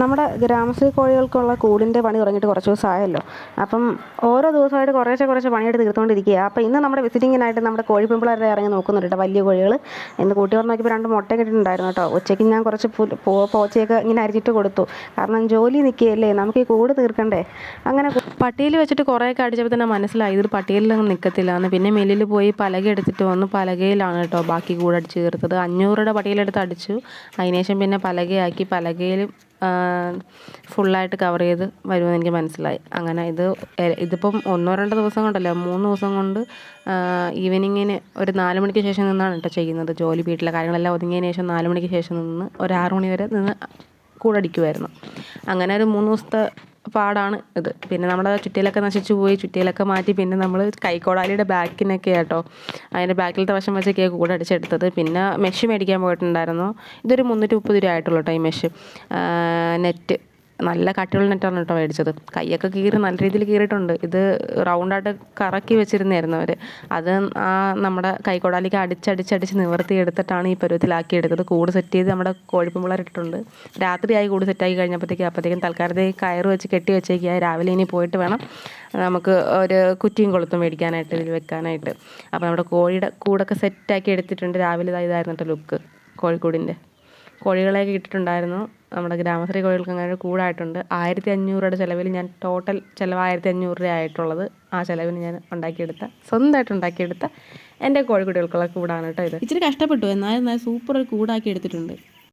നമ്മുടെ ഗ്രാമശ്രീ കോഴികൾക്കുള്ള കൂടിന്റെ പണി തുടങ്ങിയിട്ട് കുറച്ച് ദിവസമായല്ലോ. അപ്പം ഓരോ ദിവസമായിട്ട് കുറേശ്ശെ കുറച്ച് പണിയെടുത്ത് തീർത്തുകൊണ്ടിരിക്കുക അപ്പോൾ ഇന്ന് നമ്മുടെ വിസിറ്റിങ്ങിനായിട്ട് നമ്മുടെ കോഴിപ്പിമ്പിളരെ ഇറങ്ങി നോക്കുന്നുണ്ട് വലിയ കോഴികൾ ഇന്ന് കൂട്ടി പറഞ്ഞ് നോക്കിയപ്പോൾ രണ്ട് മുട്ട കിട്ടിയിട്ടുണ്ടായിരുന്നു കേട്ടോ. ഉച്ചയ്ക്ക് ഞാൻ കുറച്ച് പോച്ചയൊക്കെ ഇങ്ങനെ അരിച്ചിട്ട് കൊടുത്തു. കാരണം ജോലി നിൽക്കുകയല്ലേ നമുക്ക് ഈ കൂട് തീർക്കണ്ടേ? അങ്ങനെ പട്ടിയിൽ വെച്ചിട്ട് കുറേയൊക്കെ അടിച്ചപ്പോൾ തന്നെ മനസ്സിലായി ഇത് പട്ടിയിലൊന്നും നിൽക്കത്തില്ല എന്ന്. പിന്നെ മില്ലിൽ പോയി പലക എടുത്തിട്ട് വന്നു. പലകയിലാണ് കേട്ടോ ബാക്കി കൂടെ അടിച്ച് തീർത്തത്. അഞ്ഞൂറുടെ പട്ടിയിലെടുത്ത് അടിച്ചു. അതിനുശേഷം പിന്നെ പലകയാക്കി. പലകയിൽ ഫുള്ളായിട്ട് കവർ ചെയ്ത് വരുമെന്ന് എനിക്ക് മനസ്സിലായി. അങ്ങനെ ഇത് ഇതിപ്പം ഒന്നോ രണ്ടോ ദിവസം കൊണ്ടല്ല മൂന്ന് ദിവസം കൊണ്ട് ഈവനിങ്ങിന് ഒരു നാല് മണിക്ക് ശേഷം നിന്നാണ് കേട്ടോ ചെയ്യുന്നത്. ജോലി വീട്ടിലെ കാര്യങ്ങളെല്ലാം ഒതുങ്ങിയതിന് ശേഷം നാല് മണിക്ക് ശേഷം നിന്ന് ഒരു ആറ് മണി വരെ നിന്ന് കൂടടിക്കുമായിരുന്നു അങ്ങനെ ഒരു മൂന്ന് ദിവസത്തെ പാടാണ് ഇത്. പിന്നെ നമ്മുടെ ചുറ്റിയിലൊക്കെ നശിച്ചു പോയി ചുറ്റിയിലൊക്കെ മാറ്റി പിന്നെ നമ്മൾ കൈക്കോടാലിയുടെ ബാക്കിനൊക്കെ ആട്ടോ. അതിന്റെ ബാക്കിലത്തെ വശം വെച്ചൊക്കെയാണ് കൂടെ അടിച്ചെടുത്തത്. പിന്നെ മെഷ് മേടിക്കാൻ പോയിട്ടുണ്ടായിരുന്നു. ഇതൊരു മുന്നൂറ്റി മുപ്പത് രൂപ ആയിട്ടുള്ളൂ കേട്ടോ ഈ മെഷ് നെറ്റ് നല്ല കട്ടിയുള്ള നെറ്റാണ് കേട്ടോ മേടിച്ചത്. കൈയൊക്കെ കീറി നല്ല രീതിയിൽ കീറിയിട്ടുണ്ട്. ഇത് റൗണ്ടായിട്ട് കറക്കി വെച്ചിരുന്നായിരുന്നു അവർ അത് ആ നമ്മുടെ കൈക്കോടാലിക്ക് അടിച്ചടിച്ചടിച്ച് നിവർത്തി എടുത്തിട്ടാണ് ഈ പരുവത്തിലാക്കി എടുത്തത്. കൂട് സെറ്റ് ചെയ്ത് നമ്മുടെ കോഴിപ്പിമ്പിളർ ഇട്ടിട്ടുണ്ട്. രാത്രിയായി കൂട് സെറ്റാക്കി കഴിഞ്ഞപ്പോഴത്തേക്കും അപ്പോഴത്തേക്കും തൽക്കാലത്തേക്ക് കയറ് വെച്ച് കെട്ടി വെച്ചേക്കുക രാവിലെ ഇനി പോയിട്ട് വേണം നമുക്ക് ഒരു കുറ്റിയും കൊളുത്തും മേടിക്കാനായിട്ട് ഇതിൽ വെക്കാനായിട്ട്. അപ്പോൾ നമ്മുടെ കോഴിയുടെ കൂടൊക്കെ സെറ്റാക്കി എടുത്തിട്ടുണ്ട്. രാവിലെ ഇതാ ഇതായിരുന്നു ലുക്ക് കോഴിക്കൂടിന്റെ. കോഴികളെയൊക്കെ ഇട്ടിട്ടുണ്ടായിരുന്നു. നമ്മുടെ ഗ്രാമശ്രീ കോഴികൾക്ക് അങ്ങനെ കൂടായിട്ടുണ്ട്. ആയിരത്തി അഞ്ഞൂറുടെ ചിലവിൽ ഞാൻ ടോട്ടൽ ചിലവ് ആയിരത്തി അഞ്ഞൂറ് രൂപ ആയിട്ടുള്ളത് ആ ചിലവിന് ഞാൻ ഉണ്ടാക്കിയെടുത്ത സ്വന്തമായിട്ട് ഉണ്ടാക്കിയെടുത്ത എന്റെ കോഴിക്കുട്ടികൾക്കുള്ള കൂടാണ് കേട്ടോ ഇത്. ഇച്ചിരി കഷ്ടപ്പെട്ടു. എന്നാലും സൂപ്പർ ഒരു കൂടാക്കി എടുത്തിട്ടുണ്ട്.